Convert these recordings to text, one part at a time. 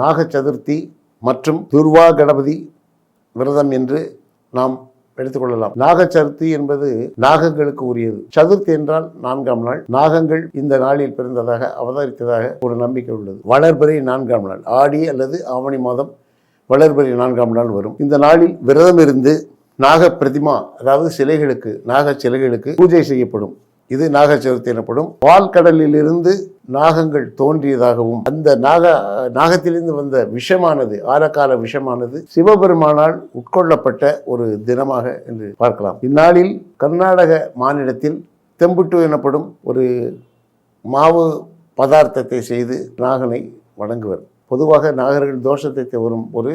நாக சதுர்த்தி மற்றும் துர்வா கணபதி விரதம் என்று நாம் எடுத்துக்கொள்ளலாம். நாக சதுர்த்தி என்பது நாகங்களுக்கு உரியது. சதுர்த்தி என்றால் நான்காம் நாள். நாகங்கள் இந்த நாளில் பிறந்ததாக அவதரித்ததாக ஒரு நம்பிக்கை உள்ளது. வளர்பிறை நான்காம் நாள். ஆடி அல்லது ஆவணி மாதம் வளர்பிறை நான்காம் நாள் வரும். இந்த நாளில் விரதம் இருந்து நாக பிரதிமா அதாவது சிலைகளுக்கு நாக சிலைகளுக்கு பூஜை செய்யப்படும். இது நாக சதுர்த்தி எனப்படும். பால்கடலிலிருந்து நாகங்கள் தோன்றியதாகவும் அந்த நாக நாகத்திலிருந்து வந்த விஷமானது ஆரக்கால விஷமானது சிவபெருமானால் உட்கொள்ளப்பட்ட ஒரு தினமாக என்று பார்க்கலாம். இந்நாளில் கர்நாடக மாநிலத்தில் தெம்புட்டு எனப்படும் ஒரு மாவு பதார்த்தத்தை செய்து நாகனை வணங்குவர். பொதுவாக நாகர்கள் தோஷத்தை தவறும் ஒரு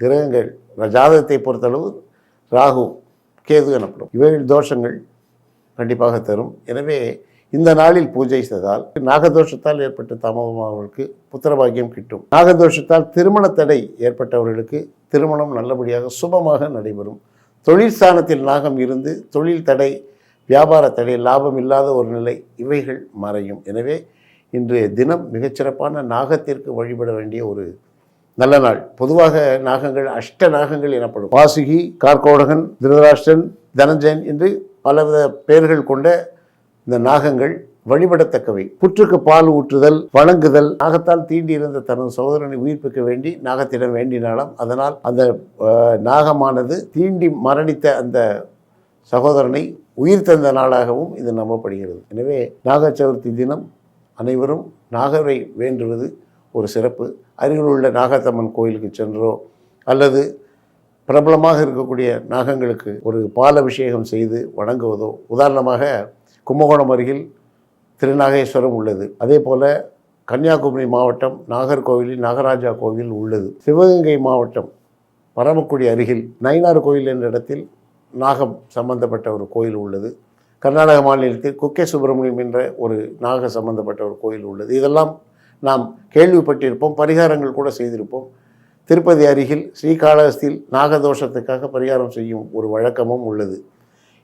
கிரகங்கள் ஜாதகத்தை பொறுத்தளவு ராகு கேது எனப்படும். இவைகள் தோஷங்கள் கண்டிப்பாக தரும். எனவே இந்த நாளில் பூஜை செய்தால் நாகதோஷத்தால் ஏற்பட்ட தாமதமானவர்களுக்கு புத்திரபாகியம் கிட்டும். நாகதோஷத்தால் திருமண தடை ஏற்பட்டவர்களுக்கு திருமணம் நல்லபடியாக சுபமாக நடைபெறும். தொழில் ஸ்தானத்தில் நாகம் இருந்து தொழில் தடை வியாபார தடை லாபம் இல்லாத ஒரு நிலை இவைகள் மறையும். எனவே இன்றைய தினம் மிகச்சிறப்பான நாகத்திற்கு வழிபட வேண்டிய ஒரு நல்ல நாள். பொதுவாக நாகங்கள் அஷ்ட நாகங்கள் எனப்படும். வாசுகி கார்கோடகன் திருதராஷ்டன் தனஞ்சயன் என்று பலவித பெயர்கள் கொண்ட இந்த நாகங்கள் வழிபடத்தக்கவை. புற்றுக்கு பால் ஊற்றுதல் வழங்குதல் நாகத்தால் தீண்டியிருந்த தனது சகோதரனை உயிர்ப்பிக்க வேண்டி நாகத்திடம் வேண்டினாலும் அதனால் அந்த நாகமானது தீண்டி மரணித்த அந்த சகோதரனை உயிர் தந்த நாளாகவும் இது நம்பப்படுகிறது. எனவே நாக சதுர்த்தி தினம் அனைவரும் நாகரை வேண்டுவது ஒரு சிறப்பு. அருகில் உள்ள நாகத்தம்மன் கோயிலுக்கு சென்றோ அல்லது பிரபலமாக இருக்கக்கூடிய நாகங்களுக்கு ஒரு பால் அபிஷேகம் செய்து வணங்குவதோ உதாரணமாக கும்பகோணம் அருகில் திருநாகேஸ்வரம் உள்ளது. அதே போல் கன்னியாகுமரி மாவட்டம் நாகர்கோவிலில் நாகராஜா கோவில் உள்ளது. சிவகங்கை மாவட்டம் பரமக்குடி அருகில் நயினார் கோயில் என்ற இடத்தில் நாகம் சம்பந்தப்பட்ட ஒரு கோயில் உள்ளது. கர்நாடக மாநிலத்தில் குக்கே சுப்பிரமணியம் என்ற ஒரு நாக சம்பந்தப்பட்ட ஒரு கோயில் உள்ளது. இதெல்லாம் நாம் கேள்விப்பட்டிருப்போம் பரிகாரங்கள் கூட செய்திருப்போம். திருப்பதி அருகில் ஸ்ரீகாளஹஸ்தியில் நாகதோஷத்துக்காக பரிகாரம் செய்யும் ஒரு வழக்கமும் உள்ளது.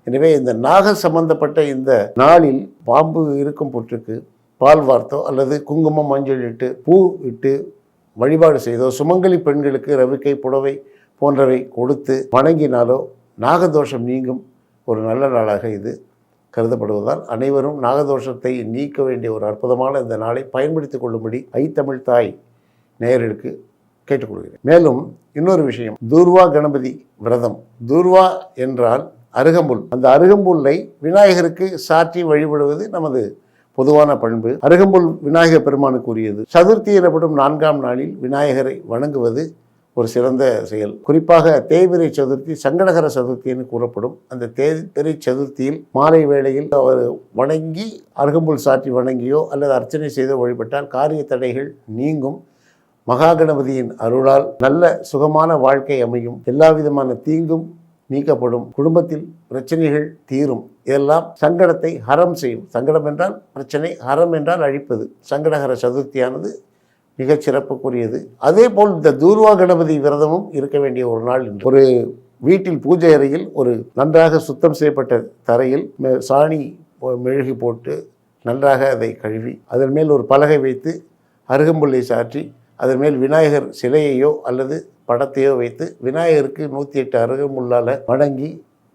எனவே இந்த நாக சம்பந்தப்பட்ட இந்த நாளில் பாம்பு இருக்கும் புற்றுக்கு பால் வார்த்தோ அல்லது குங்குமம் மஞ்சள் இட்டு பூ இட்டு வழிபாடு செய்தோ சுமங்கலி பெண்களுக்கு ரவிக்கை புடவை போன்றவை கொடுத்து வணங்கினாலோ நாகதோஷம் நீங்கும் ஒரு நல்ல நாளாக இது கருதப்படுவதால் அனைவரும் நாகதோஷத்தை நீக்க வேண்டிய ஒரு அற்புதமான இந்த நாளை பயன்படுத்திக் கொள்ளும்படி ஐத்தமிழ் தாய் நேயர்களுக்கு கேட்டுக்கொள்கிறேன். மேலும் இன்னொரு விஷயம் தூர்வா கணபதி விரதம். தூர்வா என்றால் அருகம்புல். அந்த அருகம்புல்லை விநாயகருக்கு சாற்றி வழிபடுவது நமது பொதுவான பண்பு. அருகம்புல் விநாயகர் பெருமானுக்கு உரியது சதுர்த்தி எனப்படும் நான்காம் நாளில் விநாயகரை வணங்குவது ஒரு சிறந்த செயல். குறிப்பாக தேய்பிரை சதுர்த்தி சங்கடகர சதுர்த்தின்னு கூறப்படும். அந்த தேய்பிரை சதுர்த்தியில் மாலை வேளையில் அவர் வணங்கி அருகம்புல் சாற்றி வணங்கியோ அல்லது அர்ச்சனை செய்தோ வழிபட்டால் காரிய தடைகள் நீங்கும். மகாகணபதியின் அருளால் நல்ல சுகமான வாழ்க்கை அமையும். எல்லா விதமான தீங்கும் நீக்கப்படும். குடும்பத்தில் பிரச்சனைகள் தீரும். இதெல்லாம் சங்கடத்தை ஹரம் செய்யும். சங்கடம் என்றால் பிரச்சனை ஹரம் என்றால் அழிப்பது. சங்கடகர சதுர்த்தியானது மிகச் சிறப்புக்குரியது. அதே போல் இந்த தூர்வா கணபதி விரதமும் இருக்க வேண்டிய ஒரு நாள் ஒரு வீட்டில் பூஜை அறையில் ஒரு நன்றாக சுத்தம் செய்யப்பட்ட தரையில் மெ- சாணி போ- மெழுகி போட்டு நன்றாக அதை கழுவி அதன் மேல் ஒரு பலகை வைத்து அருகம்புல்லை சாற்றி அதன் மேல் விநாயகர் சிலையையோ அல்லது படத்தையோ வைத்து விநாயகருக்கு நூற்றி எட்டு அருகம்புல்லால் வணங்கி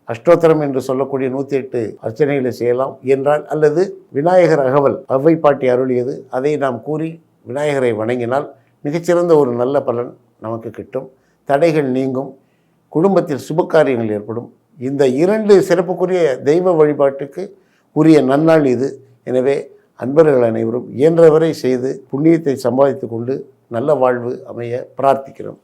அஷ்டோத்திரம் என்று சொல்லக்கூடிய நூற்றி எட்டு அர்ச்சனைகளை செய்யலாம் என்றால் அல்லது விநாயகர் அகவல் அவ்வை பாட்டி அருளியது அதை நாம் கூறி விநாயகரை வணங்கினால் மிகச்சிறந்த ஒரு நல்ல பலன் நமக்கு கிட்டும். தடைகள் நீங்கும் குடும்பத்தில் சுபகாரியங்கள் ஏற்படும். இந்த இரண்டு சிறப்புக்குரிய தெய்வ வழிபாட்டுக்கு உரிய நன்னாள் இது. எனவே அன்பர்கள் அனைவரும் இயன்றவரை செய்து புண்ணியத்தை சம்பாதித்து கொண்டு நல்ல வாழ்வு அமைய பிரார்த்திக்கிறோம்.